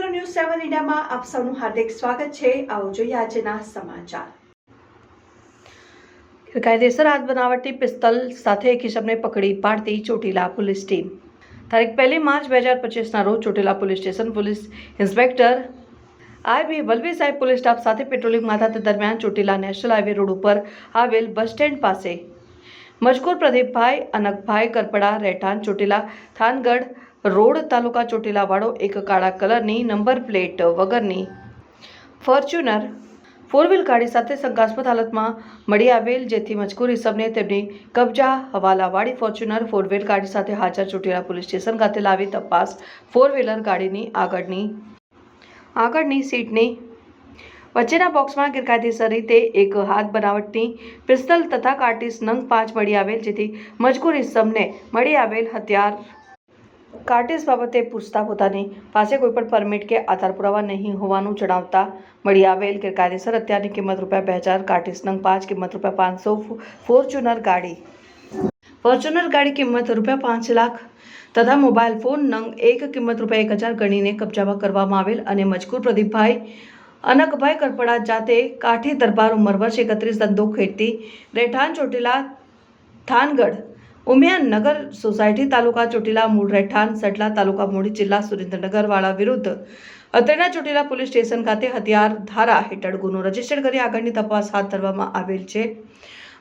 ન્યૂઝમાં આપ સૌનું હાર્દિક સ્વાગત છે. આવો જોઈએ આજના સમાચાર. ગેરકાયદેસર હાથ બનાવટી પિસ્તલ સાથે એક ઇસમને પકડી પાડતી ચોટીલા પોલીસ ટીમ. તારીખ પહેલી માર્ચ બે હજાર પચીસના રોજ Chotila police station police inspector I B Valvi સાહેબ પોલીસ સ્ટાફ સાથે પેટ્રોલિંગ માથા દરમિયાન ચોટીલા નેશનલ હાઈવે રોડ ઉપર આવેલ બસ સ્ટેન્ડ પાસે મજકૂર પ્રદીપભાઈ અનકભાઈ કરપડા રહેઠાણ ચોટીલા થાનગઢ રોડ તાલુકા ચોટીલાવાળો એક કાળા કલરની નંબર પ્લેટ વગરની ફોર્ચ્યુનર ફોર વ્હીલ ગાડી સાથે શંકાસ્પદ હાલતમાં મળી આવેલ, જેથી મજકૂર ઇસમને તેમની કબજા હવાલાવાળી ફોર્ચ્યુનર ફોર વ્હીલ ગાડી સાથે હાજર ચોટીલા પોલીસ સ્ટેશન ખાતે લાવી તપાસ. ફોર વ્હીલર ગાડીની આગળની આગળની સીટની વચ્ચેના બોક્સમાં ગેરકાયદેસર રીતે એક હાથ બનાવટની પિસ્તલ તથા કાર્ટીસ નંગ પાંચ મળી આવેલ, જેથી મજકૂર ઇસમને મળી આવેલ હથિયાર કાર્ટીસ બાબતે પૂછતા પોતાની પાસે કોઈપણ પરમિટ કે આધાર પુરાવા નહીં હોવાનું જણાવતા મળી આવેલ ગેરકાયદેસર અત્યારની કિંમત રૂપિયા બે હજાર, કાર્ટિસ નંગ પાંચ, કિંમત રૂપિયા પાંચસો, ફોર્ચ્યુનર ગાડી. ફોર્ચ્યુનર ગાડી કિંમત રૂપિયા પાંચ લાખ તથા મોબાઈલ ફોન નંગ એક, કિંમત રૂપિયા એક હજાર ગણીને કબજામાં કરવામાં આવેલ અને મજકૂર પ્રદીપભાઈ અનકભાઈ કરપડા જાતે કાઠી દરબાર ઉંમર વર્ષ એકત્રીસ ધંધો ખેડતી રહેઠાણ ચોટીલા થાનગઢ ઉમિયાનગર સોસાયટી તાલુકા ચોટીલા મૂળ રહેઠાણ સડલા તાલુકા મૂળી જિલ્લા સુરેન્દ્રનગરવાળા વિરુદ્ધ અત્રેના ચોટીલા પોલીસ સ્ટેશન ખાતે હથિયાર ધારા હેઠળ ગુનો રજિસ્ટર કરી આગળની તપાસ હાથ ધરવામાં આવેલ છે.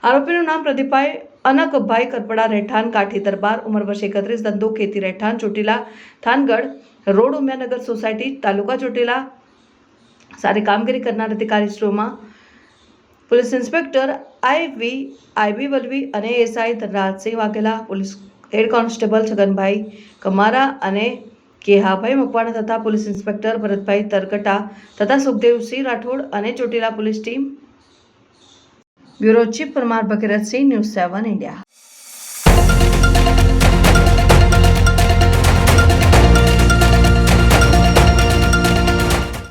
આરોપીનું નામ પ્રદીપભાઈ અનકભાઈ કરપડા રહેઠાણ કાઠી દરબાર, ઉંમર વર્ષ એકત્રીસ, ધંધો ખેતી રહેઠાણ, ચોટીલા થાનગઢ, રોડ ઉમિયાનગર સોસાયટી, તાલુકા ચોટીલા. સારી કામગીરી કરનાર અધિકારીશ્રીઓમાં police inspector IV IB Valvi અને SI Dhanrajsinh Vaghela, police head constable Chhaganbhai Kamara અને કેહાભાઈ મકવાણા તથા પોલીસ ઇન્સ્પેક્ટર ભરતભાઈ તરકટા તથા સુખદેવસિંહ રાઠોડ અને Chotila police team. Bureau chief Parmar Bhagirathsinh news seven India.